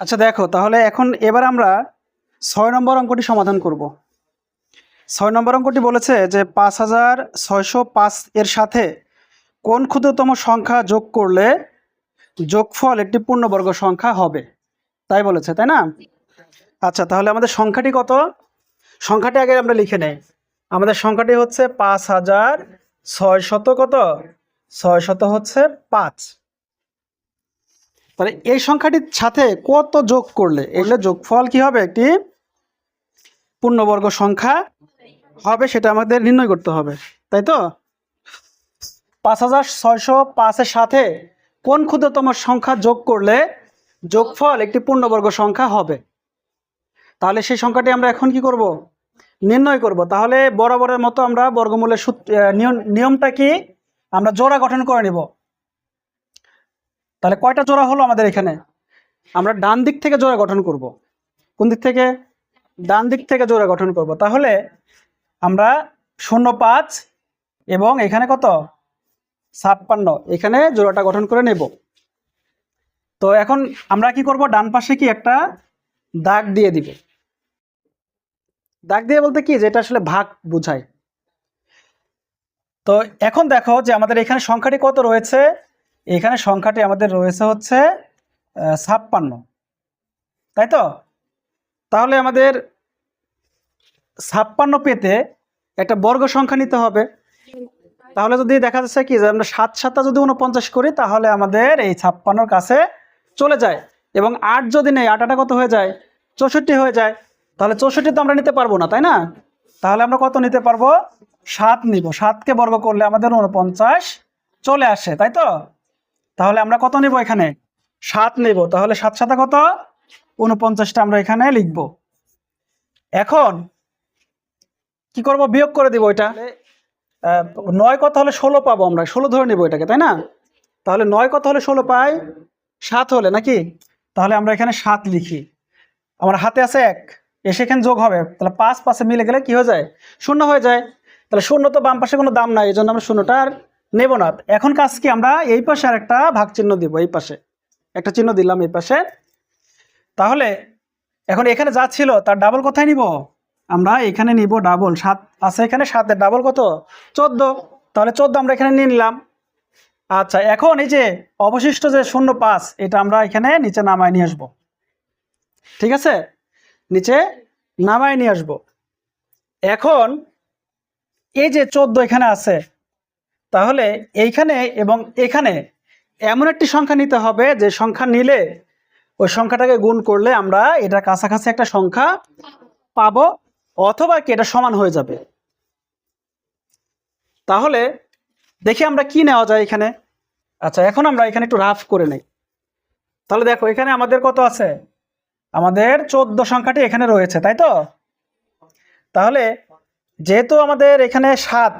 আচ্ছা দেখো, তাহলে এখন এবার আমরা ছয় নম্বর অঙ্কটি সমাধান করব। ছয় নম্বর অঙ্কটি বলেছে যে পাঁচ হাজার ছয়শো পাঁচ এর সাথে কোন ক্ষুদ্রতম সংখ্যা যোগ করলে যোগফল একটি পূর্ণবর্গ সংখ্যা হবে? তাই বলেছে, তাই না? আচ্ছা তাহলে আমাদের সংখ্যাটি কত? সংখ্যাটি আগে আমরা লিখে নেই। আমাদের সংখ্যাটি হচ্ছে পাঁচ হাজার ছয় শত কত? ছয় শত হচ্ছে পাঁচ। তাহলে এই সংখ্যাটির সাথে কত যোগ করলে? এগুলো যোগফল কি হবে? একটি পূর্ণবর্গ সংখ্যা হবে, সেটা আমাদের নির্ণয় করতে হবে। তাই তো? পাঁচ হাজার ছয়শো পাঁচের সাথে কোন ক্ষুদ্রতম সংখ্যা যোগ করলে যোগফল একটি পূর্ণবর্গ সংখ্যা হবে? তাহলে সেই সংখ্যাটি আমরা এখন কি করব? নির্ণয় করব। তাহলে বরাবরের মতো আমরা বর্গমূলের নিয়মটা কি? আমরা জোড়া গঠন করে নিব। তাহলে কয়টা জোড়া হলো আমাদের এখানে? আমরা ডান দিক থেকে জোড়া গঠন করব। কোন দিক থেকে? ডান দিক থেকে জোড়া গঠন করব। তাহলে আমরা শূন্য পাঁচ এবং এখানে কত? ছাপ্পান্ন। এখানে জোড়াটা গঠন করে নেব। তো এখন আমরা কি করব? ডান পাশে কি একটা দাগ দিয়ে দিব। দাগ দিয়ে বলতে কি? যেটা আসলে ভাগ বোঝায়। তো এখন দেখো যে আমাদের এখানে সংখ্যাটি কত রয়েছে? এখানে সংখ্যাটি আমাদের রয়েছে হচ্ছে ছাপ্পান্ন। তাই তো? তাহলে আমাদের ছাপ্পান্ন পেতে একটা বর্গ সংখ্যা নিতে হবে। তাহলে যদি দেখা যাচ্ছে কি যে আমরা সাত সাতটা যদি উনপঞ্চাশ করি, তাহলে আমাদের এই ছাপ্পান্নর কাছে চলে যায়। এবং আট যদি নেই, আট আটা কত হয়ে যায়? চৌষট্টি হয়ে যায়। তাহলে চৌষট্টি তো আমরা নিতে পারব না, তাই না? তাহলে আমরা কত নিতে পারব? সাত নিব। সাতকে বর্গ করলে আমাদের উনপঞ্চাশ চলে আসে, তাই তো? তাহলে আমরা কত নিব এখানে? সাত নেব। তাহলে সাত সাথে কত? উনপঞ্চাশটা আমরা এখানে লিখব। এখন কি করব? বিয়োগ করে দিব এটা। নয় কত হলে ষোলো পাবো আমরা। ষোলো ধরে নেব এটাকে তাই না? তাহলে নয় কত হলে ষোলো পাই? সাত হলে নাকি? তাহলে আমরা এখানে সাত লিখি। আমার হাতে আছে এক। এসে এখানে যোগ হবে। তাহলে পাঁচ পাশে মিলে গেলে কি হয়ে যায়? শূন্য হয়ে যায়। তাহলে শূন্য তো বাম পাশে কোনো দাম নাই এই জন্য আমরা শূন্যটা আর নেব না। এখন কাজ কি, আমরা এই পাশে আর একটা ভাগ চিহ্ন দিব, এই পাশে। একটা চিহ্ন দিলাম এই পাশে। তাহলে এখন এখানে যা ছিল, তার ডাবল কোথায় নিব? আমরা এখানে নিব ডাবল সাত আছে এখানে, সাতের ডাবল কত? চোদ্দ। তাহলে চোদ্দ আমরা এখানে নিয়ে নিলাম। আচ্ছা এখন এই যে অবশিষ্ট যে শূন্য পাঁচ, এটা আমরা এখানে নিচে নামায় নিয়ে আসব। ঠিক আছে? নিচে নামায় নিয়ে আসব। এখন এই যে চোদ্দ এখানে আছে তাহলে এইখানে এবং এখানে এমন একটি সংখ্যা নিতে হবে যে সংখ্যা নিলে ওই সংখ্যাটাকে গুণ করলে আমরা এটা কাছাকাছি একটা সংখ্যা পাবো অথবা কি এটা সমান হয়ে যাবে। তাহলে দেখি আমরা কি নেওয়া যায় এখানে। আচ্ছা এখন আমরা এখানে একটু রাফ করে নেই। তাহলে দেখো, এখানে আমাদের কত আছে? আমাদের চোদ্দ সংখ্যাটি এখানে রয়েছে, তাই তো? তাহলে যেহেতু আমাদের এখানে সাত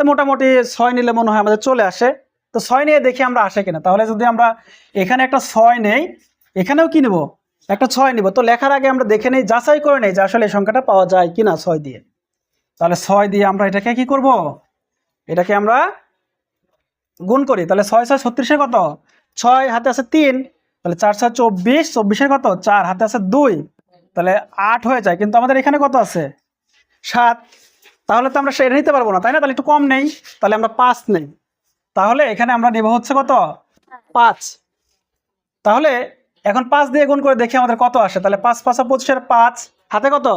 তো মোটামুটি ছয় নিলে মনে হয় আমাদের চলে আসে। তো ছয় নিয়ে দেখি আমরা আসে কিনা। তাহলে যদি আমরা এখানে একটা ছয় নেই, এখানেও কি নেব? একটা ছয় নিব। তো লেখার আগে আমরা দেখে নেই, যাচাই করে নেই যে আসলে এই সংখ্যাটা পাওয়া যায় কিনা ছয় দিয়ে। তাহলে ছয় দিয়ে আমরা এটাকে কি করব? এটাকে আমরা গুণ করি। তাহলে ছয় ছয় ছত্রিশে কত? ছয় হাতে আছে তিন। তাহলে চার ছয় চব্বিশ, চব্বিশের কত? চার। হাতে আছে দুই। তাহলে আট হয়ে যায়। কিন্তু আমাদের এখানে কত আছে? সাত। তাহলে তো আমরা সেটা নিতে পারব না, তাই না? তাহলে একটু কম নেই, তাহলে আমরা পাঁচ নেই। তাহলে এখানে আমরা নেব হচ্ছে কত? পাঁচ। তাহলে এখন পাঁচ দিয়ে গুণ করে দেখি আমাদের কত আসে। তাহলে পাঁচ পাঁচা পঁচিশের পাঁচ, হাতে কত?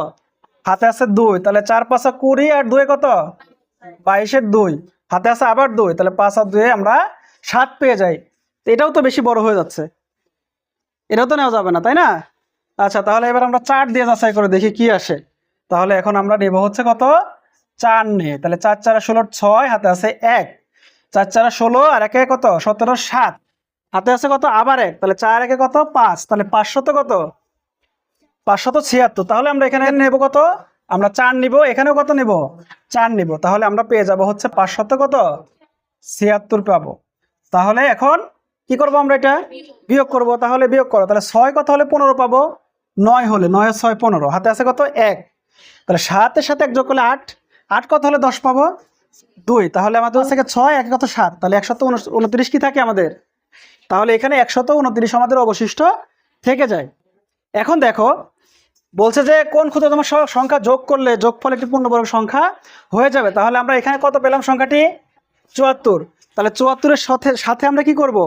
হাতে আছে দুই। তাহলে চার পাঁচা কুড়ি আর দুই কত? বাইশের দুই। হাতে আছে আবার দুই। তাহলে পাঁচ আর দুয়ে আমরা সাত পেয়ে যাই। এটাও তো বেশি বড় হয়ে যাচ্ছে। এটাও তো নেওয়া যাবে না, তাই না? আচ্ছা তাহলে এবার আমরা চার দিয়ে যাচাই করে দেখি কি আসে। তাহলে এখন আমরা নেব হচ্ছে কত? চার নিয়ে তাহলে চার চারা ষোলোর ছয়, হাতে আছে এক। চার চারা ষোলো, আর একে কত? সতেরো সাত। হাতে আছে কত? আবার এক। তাহলে চার একে কত? পাঁচ। তাহলে পাঁচশত কত? পাঁচশত ছিয়াত্তর। তাহলে আমরা এখানে নেব কত? আমরা চার নিব। এখানেও কত নেব? চার নিব। তাহলে আমরা পেয়ে যাব হচ্ছে পাঁচশত কত? ছিয়াত্তর পাবো। তাহলে এখন কি করব আমরা এটা? বিয়োগ করব। তাহলে বিয়োগ করো। তাহলে ছয় কত হলে পনেরো পাবো? নয় হলে। নয়, ছয়, পনেরো। হাতে আছে কত? এক। তাহলে সাতের সাথে এক যোগ করলে আট। আট কত হলে দশ পাবো? দুই। তাহলে আমাদের গিয়ে ছয়, এক কত সাত? তাহলে একশত উনত্রিশ কি থাকে আমাদের? তাহলে এখানে একশত উনত্রিশ আমাদের অবশিষ্ট থেকে যায়। এখন দেখো, বলছে যে কোন ক্ষুদ্রতম সংখ্যা যোগ করলে যোগফল একটি পূর্ণবর্গ সংখ্যা হয়ে যাবে। তাহলে আমরা এখানে কত পেলাম সংখ্যাটি? চুয়াত্তর। তাহলে চুয়াত্তরের সাথে সাথে আমরা কি করব?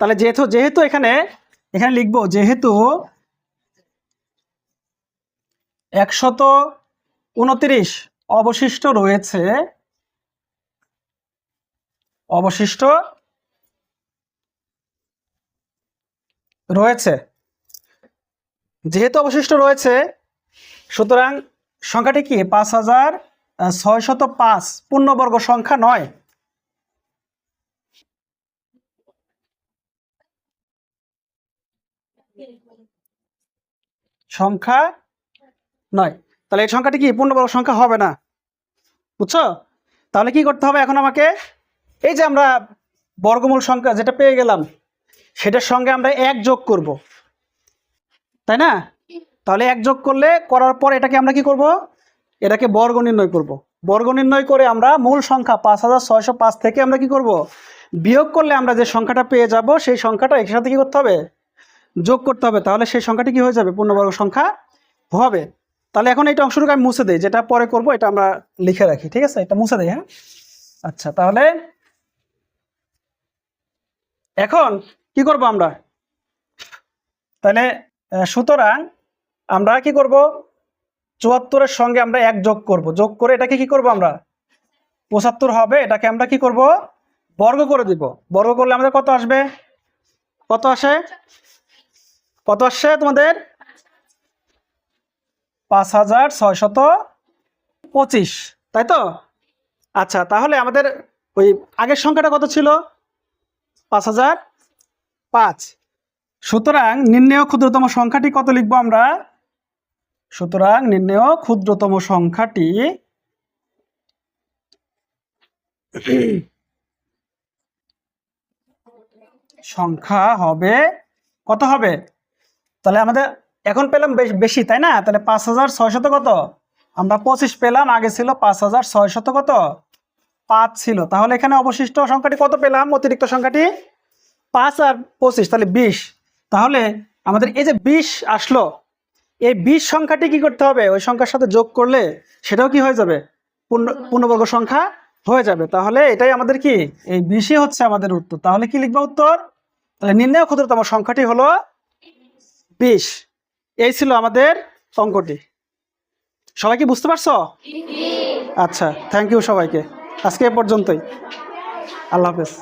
তাহলে যেহেতু যেহেতু এখানে এখানে লিখব, যেহেতু একশত উনত্রিশ অবশিষ্ট রয়েছে অবশিষ্ট রয়েছে। যেহেতু অবশিষ্ট রয়েছে, সুতরাং সংখ্যাটি কি? পাঁচ হাজার ছয়শত পাঁচ, পূর্ণবর্গ সংখ্যা নয়। সংখ্যা নয়। তাহলে এই সংখ্যাটি কি পূর্ণবর্গ সংখ্যা হবে না? বুঝছ? তাহলে কি করতে হবে এখন আমাকে? এই যে আমরা বর্গমূল সংখ্যা যেটা পেয়ে গেলাম, সেটার সঙ্গে আমরা এক যোগ করব। তাই না? তাহলে এক যোগ করলে করার পর এটাকে আমরা কি করব? এটাকে বর্গ নির্ণয় করব। বর্গ নির্ণয় করে আমরা মূল সংখ্যা পাঁচ হাজার ছয়শো পাঁচ থেকে আমরা কি করব? বিয়োগ করলে আমরা যে সংখ্যাটা পেয়ে যাব, সেই সংখ্যাটা এর সাথে কি করতে হবে? যোগ করতে হবে। তাহলে সেই সংখ্যাটি কি হয়ে যাবে? পূর্ণবর্গ সংখ্যা হবে। তাহলে এখন এইটা অংশটুকু আমি মুছে দিই, যেটা পরে করব এটা আমরা লিখে রাখি, ঠিক আছে? এটা মুছে দিই হ্যাঁ? আচ্ছা তাহলে এখন কি করব আমরা? তাহলে সুতরাং আমরা কি করব? চুয়াত্তরের সঙ্গে আমরা এক যোগ করব। যোগ করে এটাকে কি করব আমরা? পঁচাত্তর হবে, এটাকে আমরা কি করব? বর্গ করে দিব। বর্গ করলে আমাদের কত আসবে? কত আসে? কত আসছে তোমাদের? পাঁচ হাজার ছয়শত পঁচিশ, তাই তো? আচ্ছা তাহলে আমাদের ওই আগের সংখ্যাটা কত ছিল? পাঁচ হাজার পাঁচ। সুতরাং নির্ণেয় ক্ষুদ্রতম সংখ্যাটি কত লিখব আমরা? সুতরাং নির্ণেয় ক্ষুদ্রতম সংখ্যাটি সংখ্যা হবে, কত হবে? তাহলে আমাদের এখন পেলাম বেশ- বেশি, তাই না? তাহলে পাঁচ হাজার ছয়শত কত? আমরা পঁচিশ পেলাম, আগে ছিল পাঁচ হাজার ছয়শত কত? পাঁচ ছিল। তাহলে এখানে অবশিষ্ট সংখ্যাটি কত পেলাম? অতিরিক্ত সংখ্যাটি? পাঁচ আর পঁচিশ, তাহলে বিশ। তাহলে আমাদের এই যে বিশ আসলো, এই বিশ সংখ্যাটি কি করতে হবে? ওই সংখ্যার সাথে যোগ করলে সেটাও কি হয়ে যাবে? পূর্ণ, পূর্ণবর্গ সংখ্যা হয়ে যাবে। তাহলে এটাই আমাদের কি? এই বিশই হচ্ছে আমাদের উত্তর। তাহলে কি লিখব উত্তর? তাহলে নির্ণয় ক্ষুদ্রতম সংখ্যাটি হলো বিশ। এই ছিল আমাদের অঙ্কটি। সবাই কি বুঝতে পারছ? আচ্ছা থ্যাংক ইউ সবাইকে। আজকে এ পর্যন্তই। আল্লাহ হাফেজ।